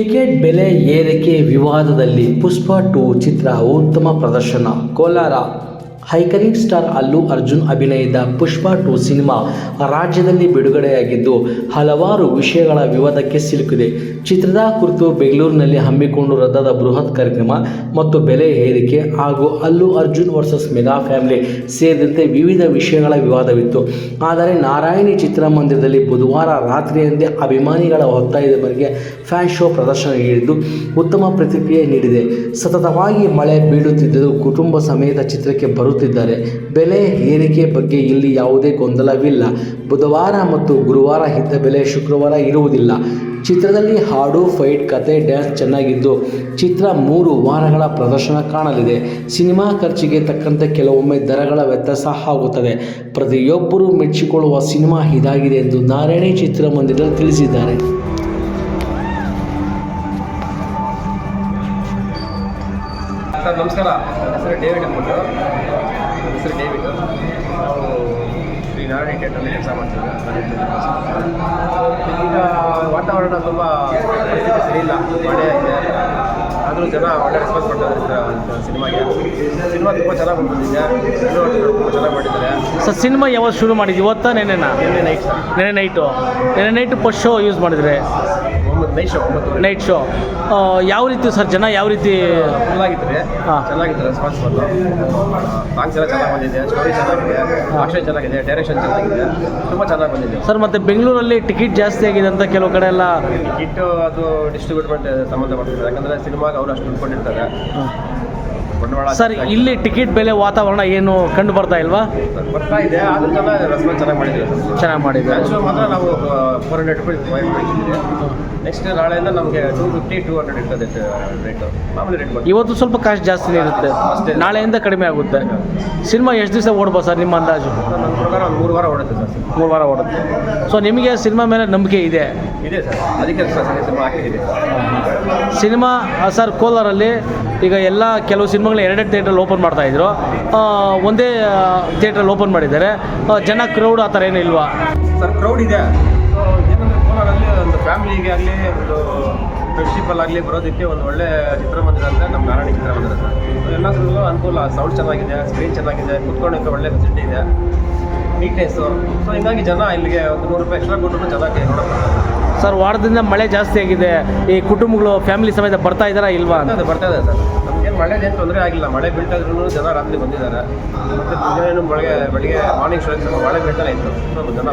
Ticket ಬೆಲೆ ಏರಿಕೆ ವಿವಾದದಲ್ಲಿ ಪುಷ್ಪ to ಚಿತ್ರ ಉತ್ತಮ ಪ್ರದರ್ಶನ ಕೋಲಾರ ಹೈಕರಿಂಗ್ ಸ್ಟಾರ್ ಅಲ್ಲು ಅರ್ಜುನ್ ಅಭಿನಯದ ಪುಷ್ಪ ಟು ಸಿನಿಮಾ ರಾಜ್ಯದಲ್ಲಿ ಬಿಡುಗಡೆಯಾಗಿದ್ದು, ಹಲವಾರು ವಿಷಯಗಳ ವಿವಾದಕ್ಕೆ ಸಿಲುಕಿದೆ. ಚಿತ್ರದ ಕುರಿತು ಬೆಂಗಳೂರಿನಲ್ಲಿ ಹಮ್ಮಿಕೊಂಡು ರದ್ದದ ಬೃಹತ್ ಕಾರ್ಯಕ್ರಮ ಮತ್ತು ಬೆಲೆ ಏರಿಕೆ ಹಾಗೂ Allu Arjun versus mega family ಸೇರಿದಂತೆ ವಿವಿಧ ವಿಷಯಗಳ ವಿವಾದವಿತ್ತು. ಆದರೆ ನಾರಾಯಣಿ ಚಿತ್ರಮಂದಿರದಲ್ಲಿ ಬುಧವಾರ ರಾತ್ರಿಯಂದೇ ಅಭಿಮಾನಿಗಳ ಒತ್ತಾಯದ ಬಗ್ಗೆ ಫ್ಯಾನ್ ಶೋ ಪ್ರದರ್ಶನ ನೀಡಿದ್ದು, ಉತ್ತಮ ಪ್ರತಿಕ್ರಿಯೆ ನೀಡಿದೆ. ಸತತವಾಗಿ ಮಳೆ ಬೀಳುತ್ತಿದ್ದರೂ ಕುಟುಂಬ ಸಮೇತ ಚಿತ್ರಕ್ಕೆ ಬರುತ್ತಿದ್ದಾರೆ ಬೆಲೆ ಏರಿಕೆ ಬಗ್ಗೆ ಇಲ್ಲಿ ಯಾವುದೇ ಗೊಂದಲವಿಲ್ಲ. ಬುಧವಾರ ಮತ್ತು ಗುರುವಾರ ಇದ್ದ ಬೆಲೆ ಶುಕ್ರವಾರ ಇರುವುದಿಲ್ಲ. ಚಿತ್ರದಲ್ಲಿ ಹಾಡು, ಫೈಟ್, ಕತೆ, ಡ್ಯಾನ್ಸ್ ಚೆನ್ನಾಗಿದ್ದು ಚಿತ್ರ ಮೂರು ವಾರಗಳ ಪ್ರದರ್ಶನ ಕಾಣಲಿದೆ. ಸಿನಿಮಾ ಖರ್ಚಿಗೆ ತಕ್ಕಂತೆ ಕೆಲವೊಮ್ಮೆ ದರಗಳ ವ್ಯತ್ಯಾಸ ಆಗುತ್ತದೆ. ಪ್ರತಿಯೊಬ್ಬರೂ ಮೆಚ್ಚಿಕೊಳ್ಳುವ ಸಿನಿಮಾ ಇದಾಗಿದೆ ಎಂದು ನಾರಾಯಣಿ ಚಿತ್ರಮಂದಿರದಲ್ಲಿ ತಿಳಿಸಿದ್ದಾರೆ. ಸರ್ ನಮಸ್ಕಾರ. ನನ್ನ ಹೆಸರು ಡೇವಿಡ್ ಅಂದ್ಬಿಟ್ಟು. ನನ್ನ ಹೆಸರು ಡೇವಿಡ್. ನಾವು ಶ್ರೀ ನಾರಾಯಣ ಟೇಟಲ್ಲಿ ಕೆಲಸ ಮಾಡ್ತೀವಿ ಈಗ ವಾತಾವರಣ ತುಂಬ ಪರಿಸ್ಥಿತಿ ಸರಿ ಇಲ್ಲ ಮಳೆ ಇದೆ. ಆದರೂ ಜನ ಒಳ್ಳೆ ರೆಸ್ಪಾನ್ಸ್ ಕೊಡ್ತಾರೆ ಸಿನಿಮಾಗೆ. ಸಿನಿಮಾ ತುಂಬ ಚೆನ್ನಾಗಿ ಬಂದಿದೆ ತುಂಬ ಚೆನ್ನಾಗಿ ಮಾಡಿದ್ದಾರೆ. ಸರ್ ಸಿನಿಮಾ ಯಾವಾಗ ಶುರು ಮಾಡಿದ್ದೀವಿ ಇವತ್ತಾ ನೆನೆನಾ ನೆನ್ನೆ ನೈಟ್ ನೆನ್ನೆ ನೆನೆ ನೈಟು ನೆನೆ ನೈಟು ಫಸ್ಟ್ ಶೋ ಯೂಸ್ ಮಾಡಿದ್ರೆ? ನೈಟ್ ಶೋ ಒಂಬತ್ತು ನೈಟ್ ಶೋ. ಯಾವ ರೀತಿ ಸರ್ ಜನ ಯಾವ ರೀತಿ ಫುಲ್ಲಾಗಿದ್ದಾರೆ ಹಾಂ. ಚೆನ್ನಾಗಿತ್ತು ರೆಸ್ಪಾನ್ಸ್ ಬಂದು. ಸಾಂಗ್ಸ್ ಎಲ್ಲ ಚೆನ್ನಾಗಿ ಬಂದಿದೆ ಸ್ಟೋರಿ ಚೆನ್ನಾಗಿದೆ ಆಕ್ಷನ್ ಚೆನ್ನಾಗಿದೆ ಡೈರೆಕ್ಷನ್ ಚೆನ್ನಾಗಿದೆ ತುಂಬ ಚೆನ್ನಾಗಿ ಬಂದಿದೆ. ಸರ್ ಮತ್ತೆ ಬೆಂಗಳೂರಲ್ಲಿ ಟಿಕೆಟ್ ಜಾಸ್ತಿ ಆಗಿದೆ ಅಂತ ಕೆಲವು ಕಡೆ ಎಲ್ಲ ಟಿಕೆಟ್ ಅದು ಡಿಸ್ಟ್ರಿಬ್ಯೂಟ್ಮೆಂಟ್ ಸಂಬಂಧಪಟ್ಟಿದೆ. ಯಾಕಂದರೆ ಸಿನಿಮಾಗೆ ಅವರು ಅಷ್ಟು ದುಡ್ಕೊಂಡಿರ್ತಾರೆ ಬಂಡವಾಳ ಸರ್ ಇಲ್ಲಿ ಟಿಕೆಟ್ ಬೆಲೆ ವಾತಾವರಣ ಏನು ಕಂಡು ಬರ್ತಾ ಇಲ್ವಾ? ಬರ್ತಾ ಇದೆ ಆದ್ರೂ ಚೆನ್ನಾಗಿ ರೆಸ್ಪಾನ್ಸ್ ಚೆನ್ನಾಗಿ ಮಾಡಿದ್ದೀವಿ ಚೆನ್ನಾಗಿ ಮಾಡಿದೆ ಡ್ಯಾನ್ಸ್ ಮಾತ್ರ ನಾವು ಫೋರ್ ಹಂಡ್ರೆಡ್ ರುಪೀಸ್ ನೆಕ್ಸ್ಟ್ ನಾಳೆಯಿಂದ ನಮಗೆ ಟೂ ಫಿಫ್ಟಿ ಟೂ ಹಂಡ್ರೆಡ್ ಇರ್ತದೆ ರೇಟು ಮಾಮೂಲಿ ರೇಟ್ ಇವತ್ತು ಸ್ವಲ್ಪ ಕಾಸ್ಟ್ ಜಾಸ್ತಿ ಇರುತ್ತೆ. ನಾಳೆಯಿಂದ ಕಡಿಮೆ ಆಗುತ್ತೆ. ಸಿನಿಮಾ ಎಷ್ಟು ದಿವಸ ಓಡಬಹುದು ಸರ್ ನಿಮ್ಮ ಅಂದಾಜು? ನನ್ನ ಪ್ರಕಾರ ಒಂದು ಮೂರು ವಾರ ಓಡುತ್ತೆ ಸರ್. ಮೂರು ವಾರ ಓಡುತ್ತೆ. ಸೊ ನಿಮಗೆ ಸಿನಿಮಾ ಮೇಲೆ ನಂಬಿಕೆ ಇದೆ. ಇದೆ ಸರ್. ಅದಕ್ಕೆ ಸಿನಿಮಾ ಸರ್ ಕೋಲಾರಲ್ಲಿ ಈಗ ಎಲ್ಲ ಕೆಲವು ಸಿನಿಮಾಗಳು ಎರಡೆರಡು ಥಿಯೇಟ್ರಲ್ಲಿ ಓಪನ್ ಮಾಡ್ತಾ ಇದ್ರು. ಒಂದೇ ಥಿಯೇಟ್ರಲ್ಲಿ ಓಪನ್ ಮಾಡಿದ್ದಾರೆ. ಜನ ಕ್ರೌಡ್ ಆ ಥರ ಏನೂ ಇಲ್ವಾ? ಸರ್ ಕ್ರೌಡ್ ಇದೆ. ಸೊ ಏನಂದರೆ ಕೋಲಾರಲ್ಲಿ ಒಂದು ಫ್ಯಾಮಿಲಿಗೆ ಆಗಲಿ ಒಂದು ಫ್ರೆಂಡ್ಶಿಪ್ಪಲ್ಲಿ ಆಗಲಿ ಬರೋದಕ್ಕೆ ಒಂದು ಒಳ್ಳೆ ಚಿತ್ರಮಂದಿರ ಅಂದರೆ ನಮ್ಮ ನಾರಾಯಣ ಚಿತ್ರಮಂದಿರ ಸರ್. ಎಲ್ಲದರಲ್ಲೂ ಅನುಕೂಲ ಸೌಂಡ್ ಚೆನ್ನಾಗಿದೆ ಸ್ಕ್ರೀನ್ ಚೆನ್ನಾಗಿದೆ ಕುತ್ಕೊಳ್ಳೋಕ್ಕೆ ಒಳ್ಳೆ ಫೆಸಿಲಿಟಿ ಇದೆ ನೀಟ್ನೆಸ್ಸು ಸೊ ಹಿಂಗಾಗಿ ಜನ ಇಲ್ಲಿಗೆ ಒಂದು ನೂರು ರೂಪಾಯಿ ಎಕ್ಸ್ಟ್ರಾ ಕೊಟ್ಟರು ಚೆನ್ನಾಗಿ ನೋಡೋಕೆ ಸರ್, ವಾರದಿಂದ ಮಳೆ ಜಾಸ್ತಿ ಆಗಿದೆ. ಈ ಕುಟುಂಬಗಳು ಫ್ಯಾಮಿಲಿ ಸಮೇತ ಬರ್ತಾ ಇದ್ದಾರಾ ಇಲ್ವಾ ಅಂತ? ಬರ್ತಾ ಇದೆ ಸರ್. ಮಳೆ ಏನು ತೊಂದರೆ ಆಗಿಲ್ಲ. ಮಳೆ ಬೀಳ್ತಾದ್ರೂ ಜನ ರಾತ್ರಿ ಬಂದಿದ್ದಾರೆ. ಮತ್ತೆ ಮುಂಜಾನೆ ಬೆಳಗ್ಗೆ, ಬೆಳಿಗ್ಗೆ ಮಾರ್ನಿಂಗ್ ಶೋ ಮಳೆ ಬೀಳ್ತಾನೆ ಇತ್ತು. ಜನ